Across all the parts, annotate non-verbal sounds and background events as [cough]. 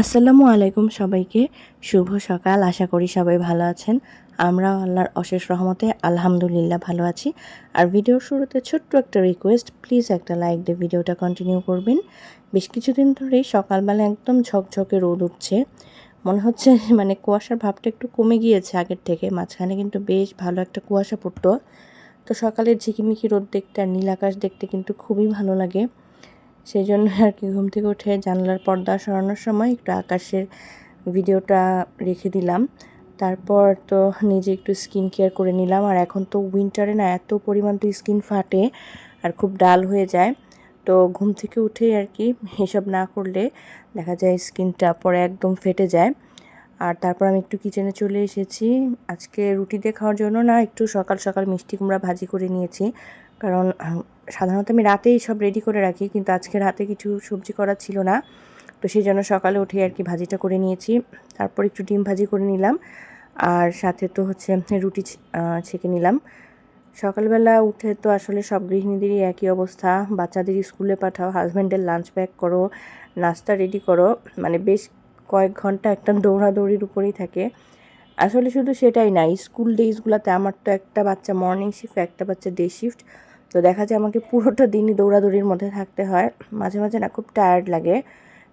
আসসালামু আলাইকুম সবাইকে। শুভ সকাল। আশা করি সবাই ভালো আছেন। আমরাও আল্লাহর অশেষ রহমতে আলহামদুলিল্লাহ ভালো আছি। আর ভিডিওর শুরুতে ছোট্ট একটা রিকোয়েস্ট প্লিজ একটা লাইক দিয়ে ভিডিওটা কন্টিনিউ করবেন। বেশ কিছুদিন ধরেই সকালবেলা একদম ঝকঝকে রোদ উঠছে। মনে হচ্ছে [laughs] মানে কুয়াশার ভাবটা একটু কমে গিয়েছে আগের থেকে। মাঝখানে কিন্তু বেশ ভালো একটা কুয়াশা পড়তো। তো সকালের ঝিকিমিকি রোদ দেখতে আর নীল আকাশ দেখতে কিন্তু খুবই ভালো লাগে। সেই জন্য আর কি ঘুম থেকে উঠে জানলার পর্দা সরানোর সময় একটু আকাশের ভিডিওটা রেখে দিলাম। তারপর তো নিজে একটু স্কিন কেয়ার করে নিলাম। আর এখন তো উইন্টারে না এত পরিমাণ তো স্কিন ফাটে আর খুব ডাল হয়ে যায়। তো ঘুম থেকে উঠেই আর কি এসব না করলে দেখা যায় স্কিনটা পরে একদম ফেটে যায়। আর তারপর আমি একটু কিচেনে চলে এসেছি। আজকে রুটি দিয়ে খাওয়ার জন্য না একটু সকাল সকাল মিষ্টি কুমড়া ভাজি করে নিয়েছি। কারণ সাধারণত আমি রাতেই সব রেডি করে রাখি, কিন্তু আজকে রাতে কিছু সবজি করা ছিল না। তো সেই জন্য সকালে উঠে আর কি ভাজিটা করে নিয়েছি। তারপর একটু ডিম ভাজি করে নিলাম। আর সাথে তো হচ্ছে রুটি ছেঁকে নিলাম। সকালবেলা উঠে তো আসলে সব গৃহিণীদেরই একই অবস্থা। বাচ্চাদের স্কুলে পাঠাও হাজব্যান্ডের লাঞ্চ প্যাক করো, নাস্তা রেডি করো। মানে বেশ কয়েক ঘণ্টা একটা দৌড়াদৌড়ির উপরেই থাকে। আসলে শুধু সেটাই না স্কুল ডেজগুলোতে আমার তো একটা বাচ্চা মর্নিং শিফট একটা বাচ্চা ডে শিফট তো দেখা যায় আমাকে পুরোটা দিনই দৌড়াদৌড়ির মধ্যে থাকতে হয়। মাঝে মাঝে না খুব টায়ার্ড লাগে।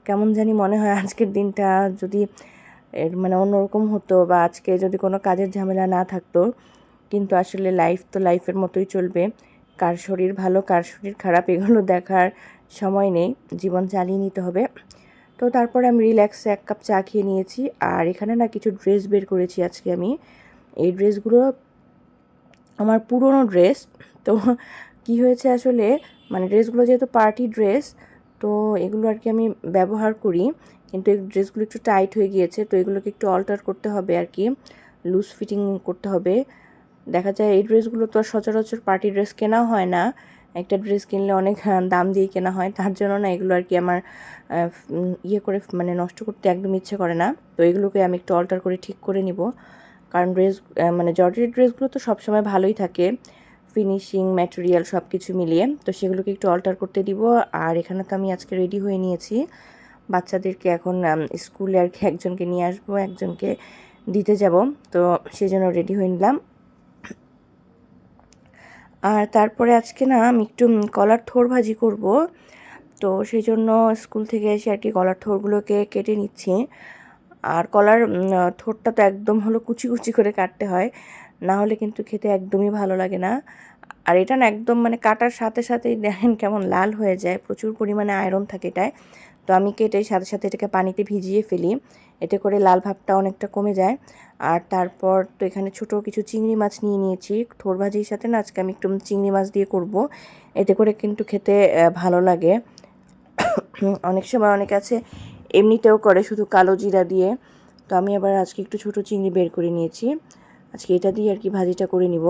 কেমন জানি মনে হয় আজকের দিনটা যদি এর মানে অন্যরকম হতো বা আজকে যদি কোনো কাজের ঝামেলা না থাকতো, কিন্তু আসলে লাইফ তো লাইফের মতোই চলবে। কার শরীর ভালো, কার শরীর খারাপ, এগুলো দেখার সময় নেই। জীবন চালিয়ে নিতে হবে। তো তারপরে আমি রিল্যাক্সে এক কাপ চা খেয়ে নিয়েছি। আর এখানে না কিছু ড্রেস বের করেছি আজকে আমি। এই ড্রেসগুলো আমার পুরনো ড্রেস, তো কি হয়েছে আসলে মানে ড্রেসগুলো যেহেতু পার্টি ড্রেস, তো এগুলো আর কি আমি ব্যবহার করি, কিন্তু এই ড্রেসগুলো একটু টাইট হয়ে গিয়েছে, তো এগুলোকে একটু অল্টার করতে হবে আর কি, লুজ ফিটিং করতে হবে। দেখা যায় এই ড্রেসগুলো তো সচরাচর পার্টি ড্রেস কেনা হয় না, একটা ড্রেস কিনলে অনেক দাম দিয়ে কেনা হয়, তার জন্য না এগুলো আর কি আমার ইয়ে করে মানে নষ্ট করতে একদম ইচ্ছে করে না, তো এগুলোকে আমি একটু অল্টার করে ঠিক করে নিব। কারণ ড্রেস মানে জর্জের ড্রেসগুলো তো সবসময় ভালোই থাকে। ফিনিশিং ম্যাটেরিয়াল সব কিছু মিলিয়ে। তো সেগুলোকে একটু অল্টার করতে দিব। আর এখানে তো আমি আজকে রেডি হয়ে নিয়েছি। বাচ্চাদেরকে এখন স্কুলে আর কি একজনকে নিয়ে আসব, একজনকে দিতে যাব। তো সেই জন্য রেডি হয়ে নিলাম। আর তারপরে আজকে না আমি একটু কলার থোর ভাজি করব। তো সেই জন্য স্কুল থেকে এসে আর কি কলার থোরগুলোকে কেটে নিচ্ছি। আর কলার থোরটা তো একদম হলো কুচি কুচি করে কাটতে হয়। না হলে কিন্তু খেতে একদমই ভালো লাগে না। আর এটা না একদম মানে কাটার সাথে সাথেই [laughs] দেখেন কেমন লাল হয়ে যায়। প্রচুর পরিমাণে আয়রন থাকে এটায়। তো আমি কেটে সাথে সাথে এটাকে পানিতে ভিজিয়ে ফেলি। এতে করে লাল ভাবটা অনেকটা কমে যায়। আর তারপর তো এখানে ছোট কিছু চিংড়ি মাছ নিয়ে নিয়েছি। থোর ভাজির সাথে না আজকে আমি একটু চিংড়ি মাছ দিয়ে করব। এতে করে কিন্তু খেতে ভালো লাগে। [coughs] অনেক সময় অনেক আছে এমনিতেও করে শুধু কালো জিরা দিয়ে। তো আমি আবার আজকে একটু ছোট চিংড়ি বের করে নিয়েছি। আজকে এটা দিয়ে আর কি ভাজিটা করে নিব।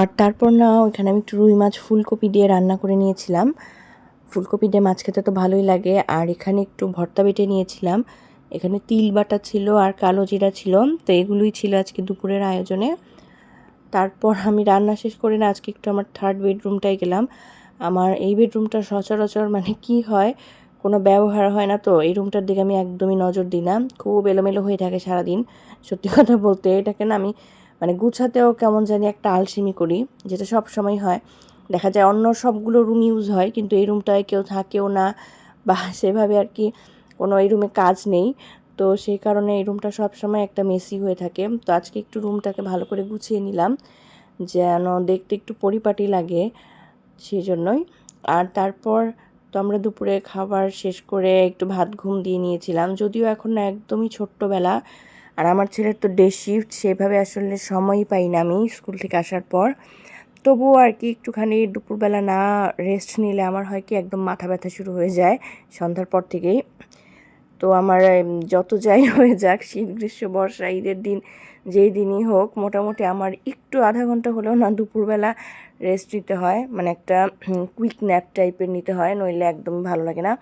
আর তারপর না ওইখানে আমি একটু রুই মাছ ফুলকপি দিয়ে রান্না করে নিয়েছিলাম। ফুলকপি দিয়ে মাছ খেতে তো ভালোই লাগে। আর এখানে একটু ভর্তা বেটে নিয়েছিলাম। এখানে তিল বাটা ছিল আর কালো জিরা ছিল। তো এগুলোই ছিল আজকে দুপুরের আয়োজনে। তারপর আমি রান্না শেষ করে না আজকে একটু আমার থার্ড বেডরুমটাই গেলাম। আমার এই বেডরুমটা সচরাচর মানে কি হয়, কোনো ব্যবহার হয় না তো। এই রুমটার দিকে আমি একদমই নজর দিই না। খুব এলোমেলো হয়ে থাকে সারাদিন। সত্যি কথা বলতে এটাকে না আমি মানে গুছাতেও কেমন জানি একটা আলসেমি করি, যেটা সব সময় হয়। দেখা যায় অন্য সবগুলো রুম ইউজ হয়, কিন্তু এই রুমটায় কেউ থাকেও না বা সেভাবে আর কি কোনো এই রুমে কাজ নেই। তো সেই কারণে এই রুমটা সবসময় একটা মেসি হয়ে থাকে। তো আজকে একটু রুমটাকে ভালো করে গুছিয়ে নিলাম, যেন দেখতে একটু পরিপাটি লাগে সেই জন্যই আর তারপর তো আমরা দুপুরে খাবার শেষ করে একটু ভাত ঘুম দিয়ে নিয়েছিলাম, যদিও এখন একদমই ছোট্টবেলা। আর আমার ছেলের তো ডে শিফট সেভাবে আসলে সময়ই পাই না আমি স্কুল থেকে আসার পর। তবুও আর কি একটুখানি দুপুরবেলা না রেস্ট নিলে আমার হয় কি একদম মাথা ব্যথা শুরু হয়ে যায় সন্ধ্যার পর থেকেই। তো আমার যত যাই [laughs] হয়ে যাক, শীত, গ্রীষ্ম, বর্ষা, ঈদের দিন, যেই দিনই হোক, মোটামুটি আমার একটু আধা ঘণ্টা হলেও না দুপুরবেলা রেস্ট নিতে হয়। মানে একটা কুইক ন্যাপ টাইপের নিতে হয়, নইলে একদম ভালো লাগে না।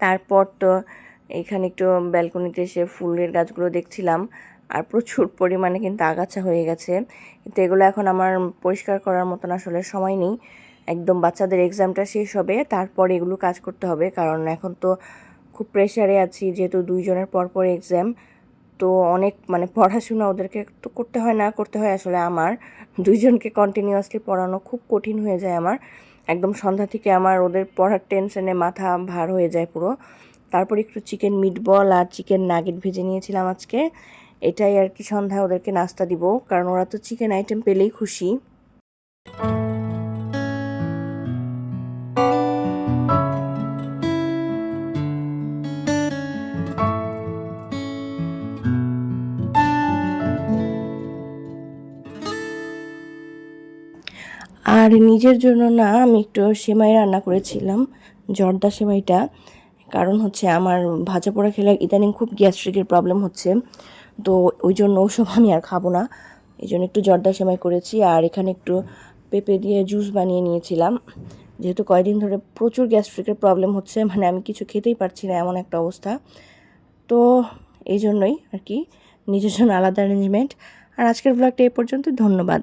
তারপর তো এখানে একটু ব্যালকনিতে এসে ফুলের গাছগুলো দেখছিলাম, আর প্রচুর পরিমাণে কিন্তু আগাছা হয়ে গেছে। কিন্তু এগুলো এখন আমার পরিষ্কার করার মতন আসলে সময় নেই। একদম বাচ্চাদের এক্সামটা শেষ হবে, তারপর এগুলো কাজ করতে হবে, কারণ এখন তো খুব প্রেশারে আছি, যেহেতু দুইজনের পর পর এক্সাম, তো অনেক মানে পড়াশোনা ওদেরকে তো করতে হয় না, করতে হয় আসলে আমার। দুইজনকে কন্টিনিউয়াসলি পড়ানো খুব কঠিন হয়ে যায় আমার। একদম সন্ধ্যা থেকে আমার ওদের পড়ার টেনশনে মাথা ভার হয়ে যায় পুরো। তারপর একটু চিকেন মিটবল আর চিকেন নাগেট ভেজে নিয়েছিলাম আজকে। এটাই আর কি সন্ধ্যায় ওদেরকে নাস্তা দিব, কারণ ওরা তো চিকেন আইটেম পেলেই খুশি। আর নিজের জন্য না আমি একটু সেমাই রান্না করেছিলাম, জর্দা সেমাইটা। কারণ হচ্ছে আমার ভাজা পোড়া খেলে ইদানিং খুব গ্যাস্ট্রিকের প্রবলেম হচ্ছে। তো ওই জন্য ওসব আমি আর খাব না। এই জন্য একটু জর্দা সেমাই করেছি আর এখানে একটু পেঁপে দিয়ে জুস বানিয়ে নিয়েছিলাম। যেহেতু কয়দিন ধরে প্রচুর গ্যাস্ট্রিকের প্রবলেম হচ্ছে মানে আমি কিছু খেতেই পারছি না এমন একটা অবস্থা। তো এই জন্যই আর কি, নিজের জন্য আলাদা অ্যারেঞ্জমেন্ট আর আজকের ব্লগটা এই পর্যন্ত ধন্যবাদ।